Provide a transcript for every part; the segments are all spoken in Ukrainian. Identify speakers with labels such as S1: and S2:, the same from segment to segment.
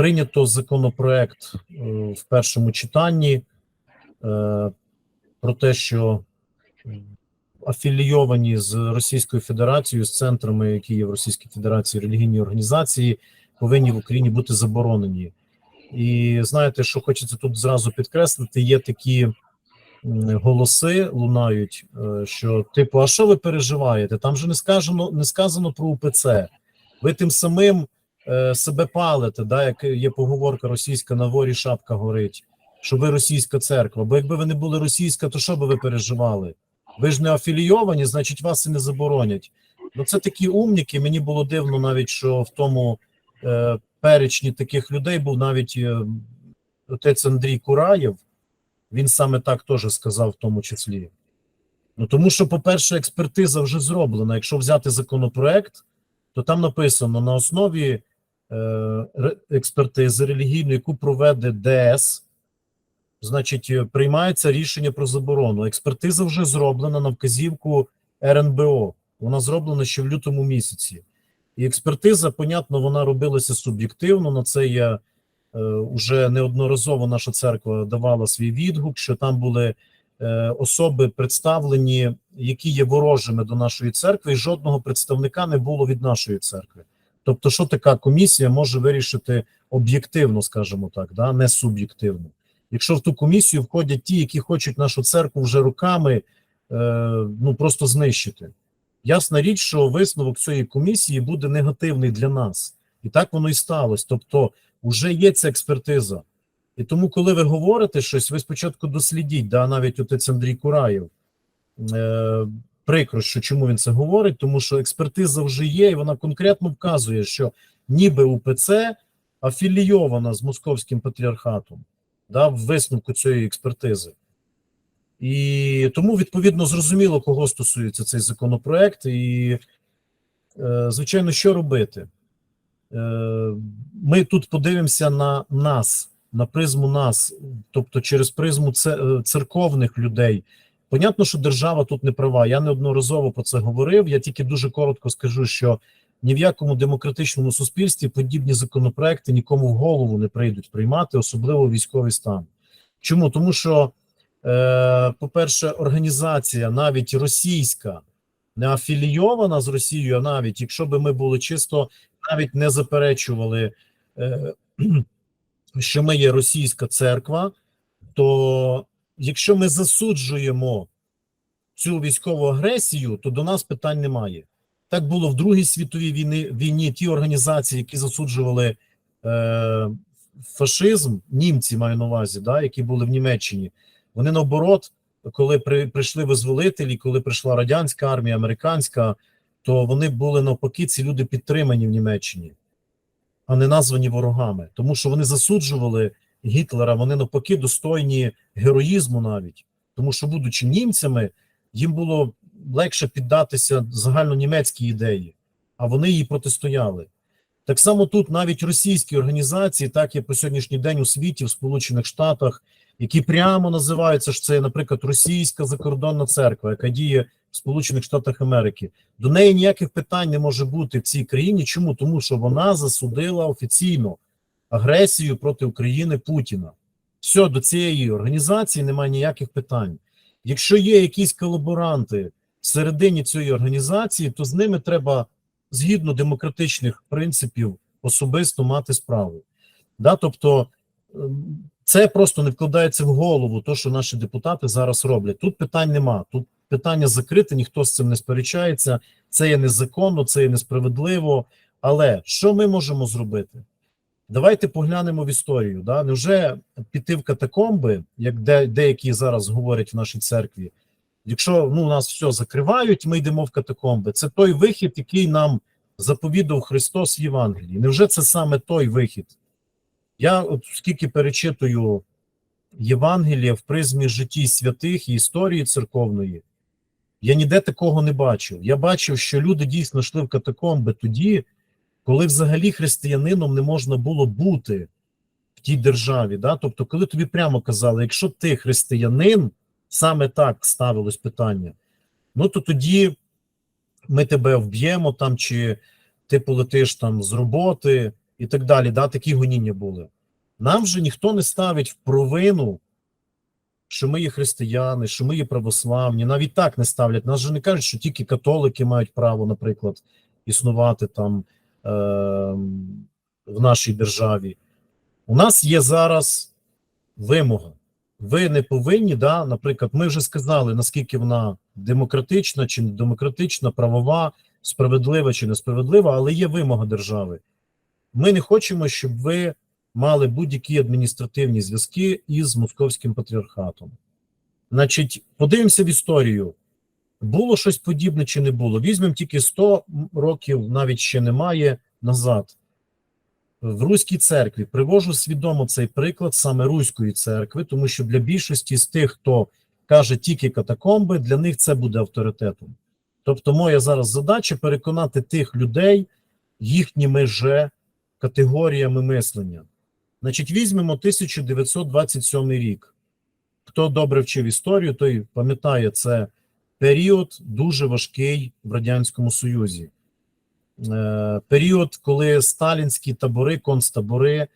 S1: прийнято законопроект е, в першому читанні е, про те, що афілійовані з Російською Федерацією, з центрами, які є в Російській Федерації, релігійні організації, повинні в Україні бути заборонені. І знаєте, що хочеться тут зразу підкреслити: є такі голоси лунають, е, що типу, а що ви переживаєте? Там же не сказано, не сказано про УПЦ. Ви тим самим е, себе палите, да, як є поговорка російська на ворі шапка горить, що ви російська церква. Бо якби ви не були російська, то що би ви переживали? Ви ж не афілійовані, значить вас і не заборонять. Ну це такі умніки. Мені було дивно навіть, що в тому е, перечні таких людей був навіть е, отець Андрій Кураєв. Він саме так теж сказав, в тому числі. Ну тому що, по-перше, експертиза вже зроблена. Якщо взяти законопроект, то там написано на основі е, експертизи релігійної, яку проведе ДС, значить, е, приймається рішення про заборону. Експертиза вже зроблена на вказівку РНБО. Вона зроблена ще в лютому місяці. І експертиза, понятно, вона робилася суб'єктивно. На це я е, уже неодноразово наша церква давала свій відгук, що там були е, особи представлені, які є ворожими до нашої церкви, і жодного представника не було від нашої церкви. Тобто, що така комісія може вирішити об'єктивно, скажімо так, да, не суб'єктивно. Якщо в ту комісію входять ті, які хочуть нашу церкву вже роками е, ну просто знищити. Ясна річ, що висновок цієї комісії буде негативний для нас, і так воно і сталося. Тобто, вже є ця експертиза. І тому, коли ви говорите щось, ви спочатку дослідіть, да, навіть отець Андрій Кураєв. Е, прикро, що чому він це говорить, тому що експертиза вже є, і вона конкретно вказує, що ніби УПЦ афілійована з московським патріархатом да, в висновку цієї експертизи. І тому відповідно зрозуміло, кого стосується цей законопроект, і, е, звичайно, що робити. Е, Ми тут подивимося на нас, на призму нас, тобто через призму церковних людей. Понятно, що держава тут не права. Я неодноразово про це говорив. Я тільки дуже коротко скажу, що ні в якому демократичному суспільстві подібні законопроекти нікому в голову не прийдуть приймати, особливо військовий стан. Чому? Тому що, е, по-перше, організація, навіть російська, не афілійована з Росією, а навіть якщо би ми були чисто, навіть не заперечували, е, що ми є російська церква, то якщо ми засуджуємо цю військову агресію, то до нас питань немає. Так було в Другій світовій війні, війні ті організації, які засуджували е, фашизм, німці маю на увазі, да, які були в Німеччині. Вони наоборот, коли при, прийшли визволителі, коли прийшла радянська армія, американська, то вони були навпаки, ці люди підтримані в Німеччині, а не названі ворогами, тому що вони засуджували Гітлера, вони навпаки достойні героїзму навіть, тому що, будучи німцями, їм було легше піддатися загальнонімецькій ідеї, а вони її протистояли. Так само тут навіть російські організації, так є по сьогоднішній день у світі, в Сполучених Штатах, які прямо називаються що це, наприклад, російська закордонна церква, яка діє в Сполучених Штатах Америки. До неї ніяких питань не може бути в цій країні. Чому? Тому що вона засудила офіційно агресію проти України Путіна. Все, до цієї організації немає ніяких питань. Якщо є якісь колаборанти всередині цієї організації, то з ними треба згідно демократичних принципів особисто мати справу. Да? Тобто ем, це просто не вкладається в голову, то, що наші депутати зараз роблять. Тут питань нема. Тут питання закрите, ніхто з цим не сперечається. Це є незаконно, це є несправедливо. Але що ми можемо зробити? Давайте поглянемо в історію. Да? Невже піти в катакомби, як де, деякі зараз говорять в нашій церкві? Якщо ну, нас все закривають, ми йдемо в катакомби. Це той вихід, який нам заповідав Христос в Євангелії. Невже це саме той вихід? Я от скільки перечитую Євангелія в призмі житті святих і історії церковної, я ніде такого не бачив. Я бачив, що люди дійсно йшли в катакомби тоді, коли взагалі християнином не можна було бути в тій державі. Да? Тобто, коли тобі прямо казали, якщо ти християнин, саме так ставилось питання, ну то тоді ми тебе вб'ємо там, чи ти полетиш там з роботи, і так далі. Да, Такі гоніння були. Нам же ніхто не ставить в провину, що ми є християни, що ми є православні. Навіть так не ставлять. Нас же не кажуть, що тільки католики мають право, наприклад, існувати там в нашій державі. У нас є зараз вимога. Ви не повинні, да, наприклад, ми вже сказали, наскільки вона демократична чи не демократична, правова, справедлива чи несправедлива, але є вимога держави. Ми не хочемо, щоб ви мали будь-які адміністративні зв'язки із московським патріархатом. Значить, подивимося в історію. Було щось подібне чи не було? Візьмемо тільки 100 років, навіть ще немає назад. В Руській церкві привожу свідомо цей приклад саме Руської церкви, тому що для більшості з тих, хто каже тільки катакомби, для них це буде авторитетом. Тобто, моя зараз задача переконати тих людей їхніми же категоріями мислення. Значить, візьмемо 1927 рік. Хто добре вчив історію, той пам'ятає це період дуже важкий в Радянському Союзі. Е, період, коли сталінські табори, концтабори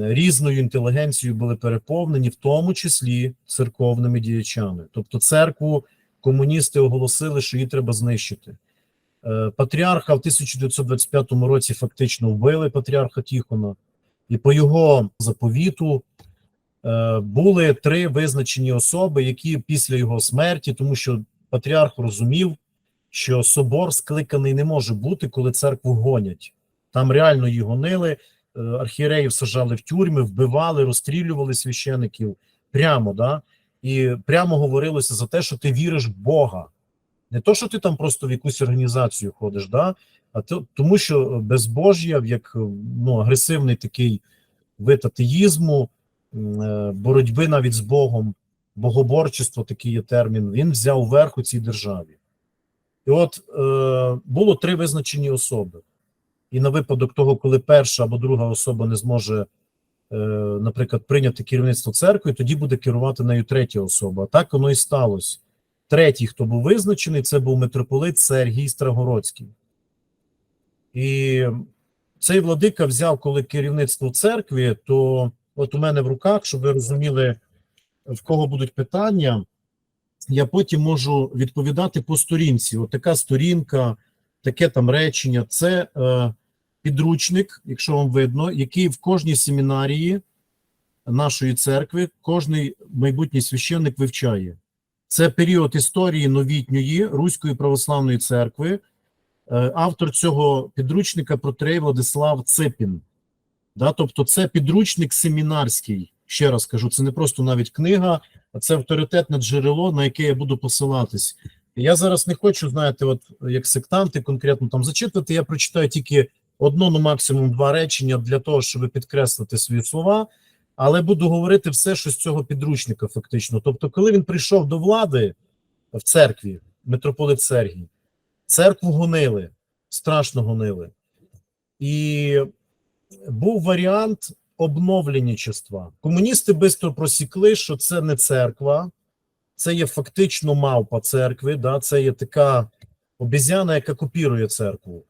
S1: різною інтелігенцією були переповнені, в тому числі церковними діячами. Тобто, церкву комуністи оголосили, що її треба знищити. Е, Патріарха в 1925 році фактично вбили патріарха Тіхона, і по його заповіту е, були три визначені особи, які після його смерті, тому що патріарх розумів, що собор скликаний не може бути, коли церкву гонять. Там реально її гонили, е, архієреїв сажали в тюрми, вбивали, розстрілювали священиків прямо, да? і прямо говорилося за те, що ти віриш в Бога. Не то, що ти там просто в якусь організацію ходиш, да? а то, тому що безбожжя, як ну, агресивний такий вид атеїзму, е, боротьби навіть з Богом, богоборчество, такий є термін, він взяв верх у цій державі. І от е, було три визначені особи. І на випадок того, коли перша або друга особа не зможе, е, наприклад, прийняти керівництво церкви, тоді буде керувати нею третя особа. Так воно і сталося. Третій, хто був визначений, це був митрополит Сергій Страгородський. І цей владика взяв, коли керівництво церкви, то от у мене в руках, щоб ви розуміли, в кого будуть питання, я потім можу відповідати по сторінці. От така сторінка, таке там речення. Це е, підручник, якщо вам видно, який в кожній семінарії нашої церкви кожний майбутній священник вивчає. Це період історії новітньої Руської православної церкви. Е, Автор цього підручника протерей Владислав Ципін. Да, тобто, це підручник семінарський. Ще раз кажу, це не просто навіть книга, а це авторитетне джерело, на яке я буду посилатись. Я зараз не хочу, знаєте, от як сектанти конкретно там зачитувати. Я прочитаю тільки одно, ну максимум два речення для того, щоб підкреслити свої слова, але буду говорити все, що з цього підручника, фактично. Тобто, коли він прийшов до влади в церкві, митрополит Сергій, церкву гонили, страшно гонили. І був варіант обновленничества. Комуністи швидко просікли, що це не церква, це є фактично мавпа церкви, да, це є така обізяна, яка копірує церкву.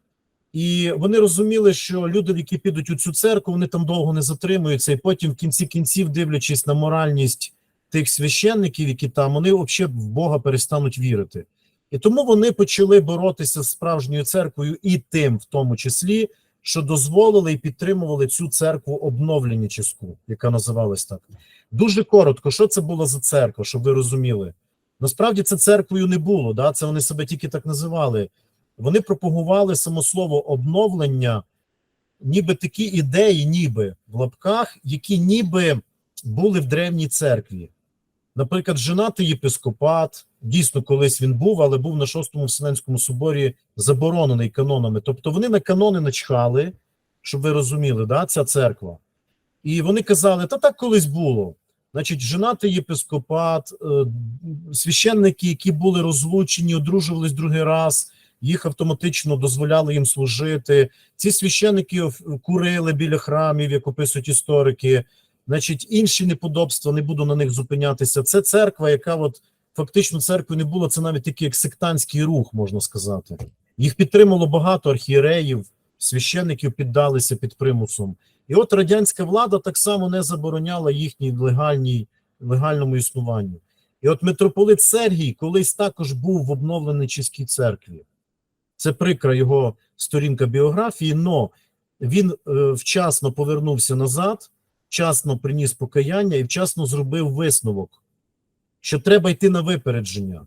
S1: І вони розуміли, що люди, які підуть у цю церкву, вони там довго не затримуються, і потім, в кінці кінців, дивлячись на моральність тих священників, які там, вони взагалі в Бога перестануть вірити. І тому вони почали боротися з справжньою церквою і тим, в тому числі, що дозволили і підтримували цю церкву обновленническу, яка називалась так. Дуже коротко, що це було за церква, щоб ви розуміли. Насправді це церквою не було, да? це вони себе тільки так називали. Вони пропагували само слово обновлення, ніби такі ідеї, ніби в лапках, які ніби були в древній церкві. Наприклад, женатий єпископат, дійсно колись він був, але був на шостому Вселенському соборі заборонений канонами. Тобто вони на канони начхали, щоб ви розуміли, да, ця церква. І вони казали, та так колись було. Значить, женатий єпископат, е, священники, які були розлучені, одружувались другий раз, їх автоматично дозволяли їм служити. Ці священники курили біля храмів, як описують історики. Значить, інші неподобства, не буду на них зупинятися. Це церква, яка от фактично церкви не було. Це навіть такий як сектантський рух, можна сказати. Їх підтримало багато архієреїв, священників піддалися під примусом. І от радянська влада так само не забороняла їхній легальній, легальному існуванню. І от митрополит Сергій колись також був в обновленичівській церкві. Це прикра його сторінка біографії, но він е, вчасно повернувся назад, вчасно приніс покаяння і вчасно зробив висновок, що треба йти на випередження.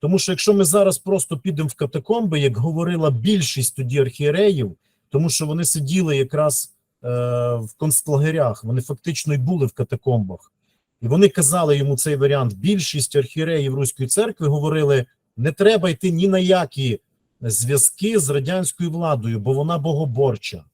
S1: Тому що якщо ми зараз просто підемо в катакомби, як говорила більшість тоді архієреїв, тому що вони сиділи якраз е, в концлагерях, вони фактично й були в катакомбах. І вони казали йому цей варіант. Більшість архієреїв Руської церкви говорили: не треба йти ні на які зв'язки з радянською владою, бо вона богоборча.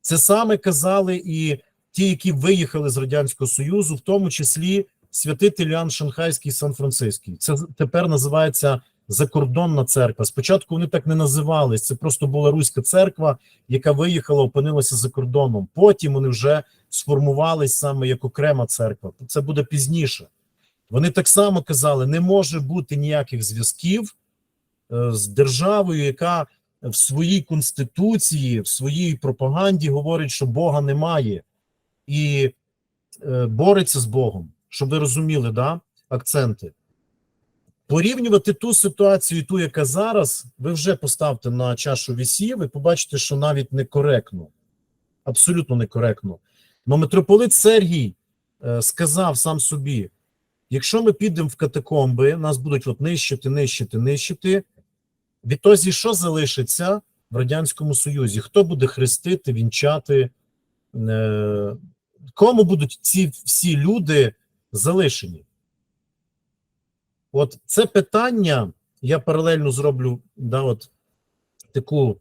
S1: Це саме казали і ті, які виїхали з Радянського Союзу, в тому числі святитель Іоанн Шанхайський Сан-Франциський. Це тепер називається закордонна церква. Спочатку вони так не називались. Це просто була руська церква, яка виїхала, опинилася за кордоном. Потім вони вже сформувались саме як окрема церква. Це буде пізніше. Вони так само казали: не може бути ніяких зв'язків е, з державою, яка в своїй конституції, в своїй пропаганді говорить, що Бога немає, і е, бореться з Богом. Щоб ви розуміли, да, акценти. Порівнювати ту ситуацію, ту, яка зараз, ви вже поставте на чашу вісів, ви побачите, що навіть некоректно, абсолютно некоректно. Но митрополит Сергій е, сказав сам собі: якщо ми підемо в катакомби, нас будуть от нищити, нищити, нищити. Відтоді, що залишиться в Радянському Союзі? Хто буде хрестити, вінчати? Е, кому будуть ці всі люди залишені? От це питання, я паралельно зроблю да, от, таку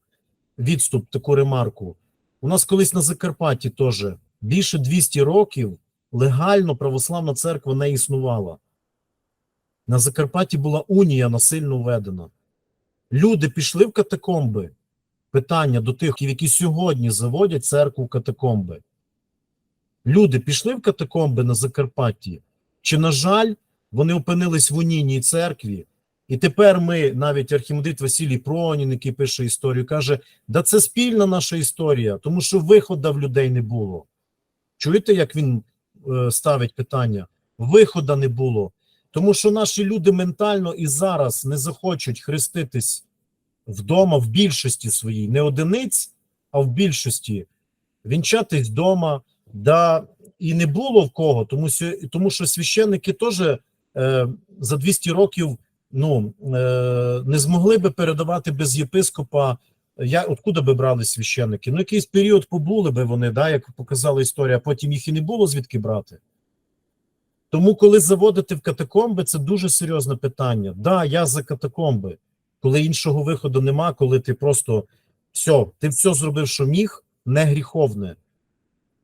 S1: відступ, таку ремарку. У нас колись на Закарпатті теж більше 200 років легально православна церква не існувала. На Закарпатті була унія насильно введена. Люди пішли в катакомби. Питання до тих, які сьогодні заводять церкву в катакомби. Люди пішли в катакомби на Закарпатті. Чи, на жаль, вони опинились в унійній церкві, і тепер ми, навіть архімандрит Василій Пронін, який пише історію, каже: да це спільна наша історія, тому що виходу в людей не було. Чуєте, як він е, ставить питання? Виходу не було. Тому що наші люди ментально і зараз не захочуть хреститись вдома в більшості своїй, не одиниць, а в більшості вінчатись вдома. Да, і не було в кого, тому що, тому що священники теж е, за 200 років ну, е, не змогли би передавати без єпископа. Я откуда би брали священники? Ну, якийсь період побули би вони, да, як показала історія, а потім їх і не було звідки брати. Тому, коли заводити в катакомби, це дуже серйозне питання. Да, я за катакомби, коли іншого виходу нема, коли ти просто все, ти все зробив, що міг, не гріховне.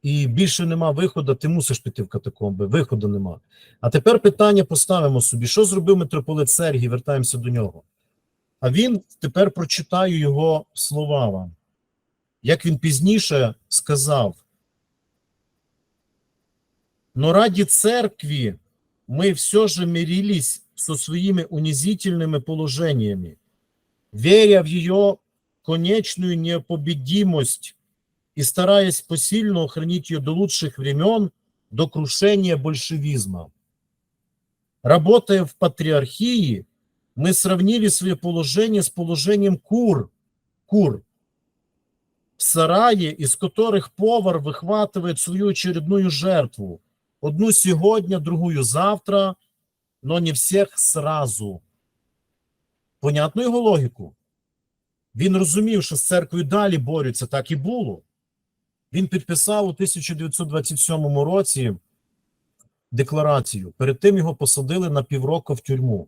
S1: І більше нема виходу, ти мусиш піти в катакомби. Виходу нема. А тепер питання поставимо собі: що зробив митрополит Сергій? Вертаємося до нього. А він тепер прочитаю його слова вам. Як він пізніше сказав: Но ради церкви мы все же мирились со своими унизительными положениями, веря в ее конечную непобедимость и стараясь посильно охранить ее до лучших времен, до крушения большевизма. Работая в патриархии, мы сравнили свое положение с положением кур, кур в сарае, из которых повар выхватывает свою очередную жертву. Одну сегодня, другую завтра, но не всех сразу. Понятно його логіку? Він розумів, що з церквою далі борються, так і було. Він підписав у 1927 році декларацію. Перед тим його посадили на півроку в тюрму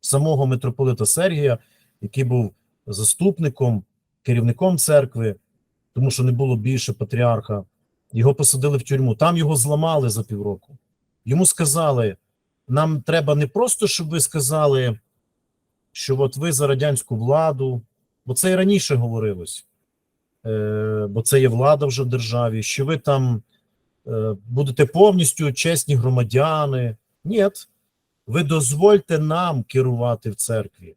S1: самого митрополита Сергія, який був заступником, керівником церкви, тому що не було більше патріарха. Його посадили в тюрму. Там його зламали за півроку. Йому сказали: нам треба не просто, щоб ви сказали, що от ви за радянську владу, бо це і раніше говорилось бо це є влада вже в державі, що ви там е, будете повністю чесні громадяни. Ні, ви дозвольте нам керувати в церкві.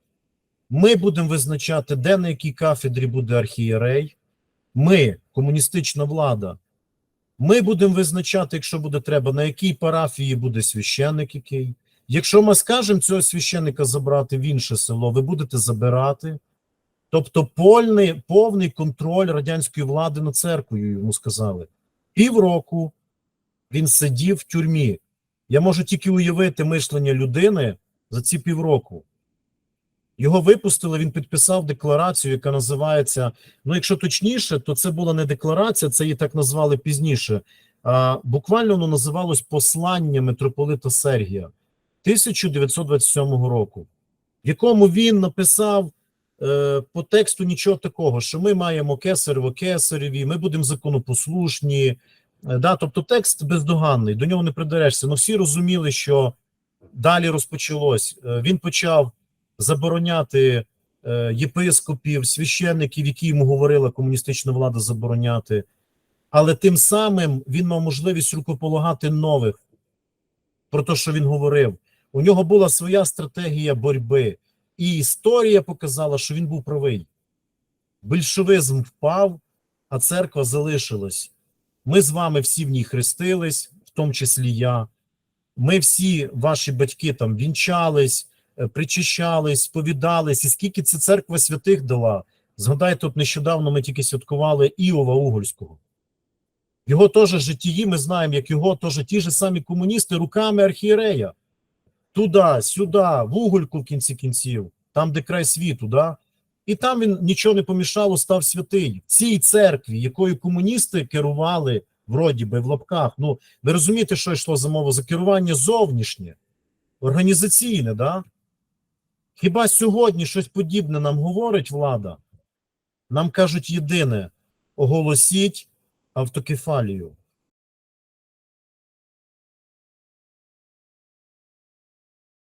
S1: Ми будемо визначати, де на якій кафедрі буде архієрей, Ми, комуністична влада, ми будемо визначати, якщо буде треба, на якій парафії буде священник який. Якщо ми скажемо цього священника забрати в інше село, ви будете забирати. Тобто повний, повний контроль радянської влади над церквою йому сказали. Півроку він сидів в тюрмі. Я можу тільки уявити мишлення людини за ці півроку. Його випустили, він підписав декларацію, яка називається. Ну, якщо точніше, то це була не декларація, це її так назвали пізніше. А буквально воно називалось Послання митрополита Сергія 1927 року, в якому він написав по тексту нічого такого, що ми маємо кесарево кесареві, ми будемо законопослушні. Е, да, тобто текст бездоганний, до нього не придерешся. Ну всі розуміли, що далі розпочалось. Е, він почав забороняти е, єпископів, священників, які йому говорила комуністична влада забороняти. Але тим самим він мав можливість рукополагати нових про те, що він говорив. У нього була своя стратегія боротьби, і історія показала, що він був правий. Більшовизм впав, а церква залишилась. Ми з вами всі в ній хрестились, в тому числі я. Ми всі, ваші батьки, там вінчались, е, причащались, сповідались. І скільки ця церква святих дала. Згадайте, от нещодавно ми тільки святкували Іова Угольського. Його теж життєї, ми знаємо, як його теж ті ж самі комуністи руками архієрея. Туди, сюди, в Угольку в кінці кінців, там, де край світу, да? І там він нічого не помішало, став святий. В цій церкві, якою комуністи керували, вроді би, в лапках. Ну, ви розумієте, що йшло за мову? За керування зовнішнє, організаційне, да? Хіба сьогодні щось подібне нам говорить влада? Нам кажуть єдине: оголосіть автокефалію.